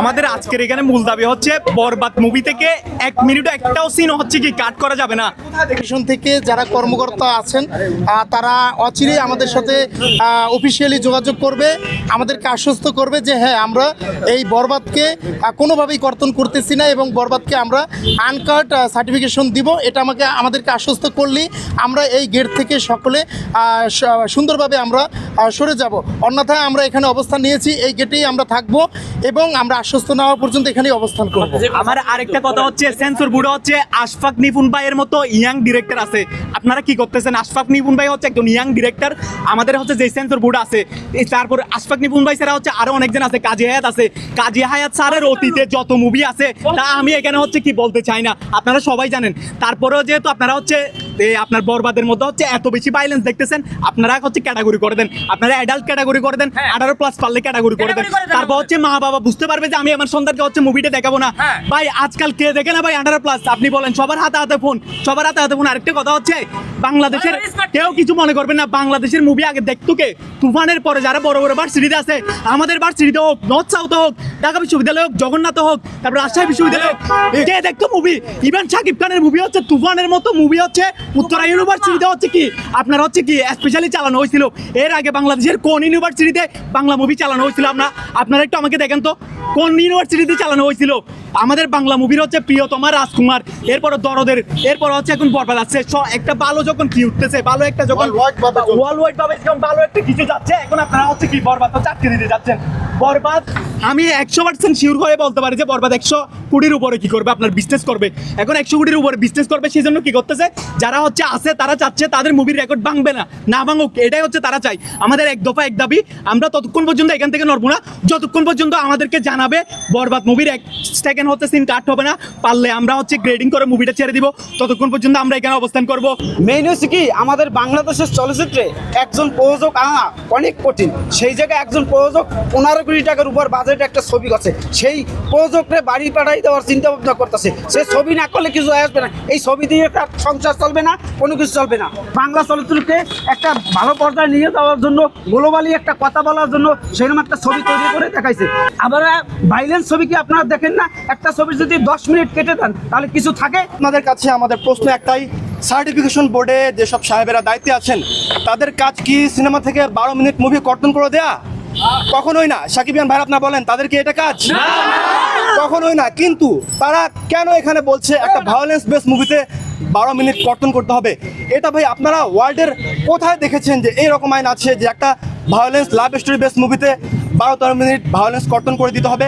আমাদের আজকের এখানে মূল দাবি হচ্ছে বরবাদ মুভি থেকে এক মিনিট একটাও সিন হচ্ছে কি কাট করা যাবে না। টেলিভিশন থেকে যারা কর্মকর্তা আছেন তারা অচিরে আমাদের সাথে অফিসিয়ালি যোগাযোগ করবে, আমাদেরকে আশ্বস্ত করবে যে হ্যাঁ আমরা এই বরবাদকে কোনোভাবেই কর্তন করতেছি না এবং বরবাদকে আমরা আনকাট সার্টিফিকেশন দিব। এটা আমাকে, আমাদেরকে আশ্বস্ত করলেই আমরা এই গেট থেকে সকলে সুন্দরভাবে আমরা সরে যাব। অন্যথায় আমরা এখানে অবস্থান নিয়েছি, এই গেটেই আমরা থাকব। এবং আমরা আশ্বস্ত না হওয়া পর্যন্ত এখানেই অবস্থান করব। আমার আরেকটা কথা হচ্ছে সেন্সর বুড়ো হচ্ছে আশফাক নিপুন ভাইয়ের মতো ইয়াং ডিরেক্টর আছে। আপনারা কি করতেছেন? আশফাক নিপুন ভাই হচ্ছে একজন ইয়াং ডিরেক্টর আমাদের হচ্ছে যে সেন্সর বুড়ো আছে তারপর আশফাক নিপুন ভাই ছাড়া হচ্ছে আরও অনেকজন আছে কাজী হায়াত আছে। কাজী হায়াত স্যারের অতীতে যত মুভি আছে তা আমি এখানে হচ্ছে কি বলতে চাই না। আপনারা সবাই জানেন। তারপরেও যেহেতু আপনারা হচ্ছে আপনার বরবাদের মধ্যে হচ্ছে এত বেশি ভাইলেন্স দেখতেছেন আপনারা হচ্ছে ক্যাটাগরি করে দেন। আপনারা অ্যাডাল্ট ক্যাটাগরি করে দেন আঠারো প্লাস পারলে ক্যাটাগরি করে দেন। করে দেন। তারপর হচ্ছে মা বাবা বুঝতে পারবে যে আমি আমার সন্তানকে হচ্ছে মুভিটা দেখাবো না। হ্যাঁ। ভাই আজকাল কে দেখে না ভাই? আন্ডার প্লাস আপনি বলেন সবার হাতে হাতে ফোন সবার হাতে হাতে ফোন আরেকটা কথা হচ্ছে বাংলাদেশের কেউ কিছু মনে করবেন না বাংলাদেশের মুভি আগে দেখতো কে? তুফানের পরে যারা বড় বড় ভার্সিটিতে আছে আমাদের ভার্সিটিতে হোক নর্থ সাউথ হোক ঢাকা বিশ্ববিদ্যালয় হোক জগন্নাথ হোক তারপর রাজশাহী বিশ্ববিদ্যালয় হোক কে দেখতো মুভি ইভেন শাকিব খানের মুভি হচ্ছে তুফানের মতো মুভি হচ্ছে উত্তরা ইউনিভার্সিটিতে হচ্ছে কি? আপনার হচ্ছে কি স্পেশালি চালানো হয়েছিল। এর আগে বাংলাদেশের কোন ইউনিভার্সিটিতে বাংলা মুভি চালানো হয়েছিল? আপনার আপনারা একটু আমাকে দেখেন তো কোন ইউনিভার্সিটিতে চালানো হয়েছিল? আমাদের বাংলা মুভির হচ্ছে প্রিয়তমা রাজকুমার এরপর দরদের এরপর হচ্ছে এখন বরবাদ আছে। একটা ভালো যখন কি উঠতেছে ভালো একটা যখন। ওয়ার্ল্ড ওয়াইড ভাবে যখন ভালো একটা কিছু যাচ্ছে এখন আপনারা হচ্ছে কি বরবাদ তো চাকরি দিতে যাচ্ছেন। বরবাদ আমি একশো পার্সেন্ট শিওর হয়ে বলতে পারি যে বরবাদ একশো কোটির উপরে কি করবে আপনার বিজনেস করবে। এখন একশো কোটির উপরে বিজনেস করবে সেই জন্য কি করতেছে যারা হচ্ছে আছে তারা চাচ্ছে তাদের মুভির রেকর্ড ভাঙবে না। না ভাঙুক এটাই হচ্ছে তারা চাই আমাদের এক দফা এক দাবি আমরা ততক্ষণ পর্যন্ত এখান থেকে নড়বো না। যতক্ষণ পর্যন্ত আমাদেরকে জানাবে বরবাদ মুভির এক সেকেন্ড হচ্ছে সিন কাট হবে না পারলে আমরা হচ্ছে গ্রেডিং করে মুভিটা ছেড়ে দিব। ততক্ষণ পর্যন্ত আমরা এখানে অবস্থান করব। মেইন হচ্ছে কি, আমাদের বাংলাদেশের চলচ্চিত্রে একজন প্রযোজক আনা অনেক কঠিন। সেই জায়গায় একজন প্রযোজক পনেরো কোটি টাকার উপর বাজেট একটা ছবি আছে সেই প্রযোজকরে বাড়ি পাঠাই দেওয়ার চিন্তা ভাবনা করতেছে। সে ছবি না করলে কিছু আসবে না। এই ছবি দিয়ে একটা সংসার চলবে না, কোনো কিছু চলবে না। বাংলা চলচ্চিত্রকে একটা ভালো পর্যায়ে নিয়ে যাওয়ার জন্য গ্লোবালি একটা কথা বলার জন্য সেরকম একটা ছবি তৈরি করে দেখাইছে। আবার ভাইলেন্স ছবি কি আপনারা দেখেন না? একটা ছবি যদি দশ মিনিট কেটে দেন, তাহলে কিছু থাকে? আপনাদের কাছে আমাদের প্রশ্ন একটাই সার্টিফিকেশন বোর্ডে যেসব সাহেবেরা দায়িত্বে আছেন তাদের কাজ কি সিনেমা থেকে বারো মিনিট মুভি কর্তন করে দেয়া? কখনোই না। সাকিব খান ভাই আপনার বলেন তাদের কি এটা কাজ? কখনোই না। কিন্তু তারা কেন এখানে বলছে একটা ভায়োলেন্স বেস মুভিতে বারো মিনিট কর্তন করতে হবে? এটা ভাই আপনারা ওয়ার্ল্ডের কোথায় দেখেছেন যে এইরকম আইন আছে যে একটা ভায়োলেন্স লাভ স্টোরি বেস মুভিতে বারো তেরো মিনিট ভায়োলেন্স কর্তন করে দিতে হবে?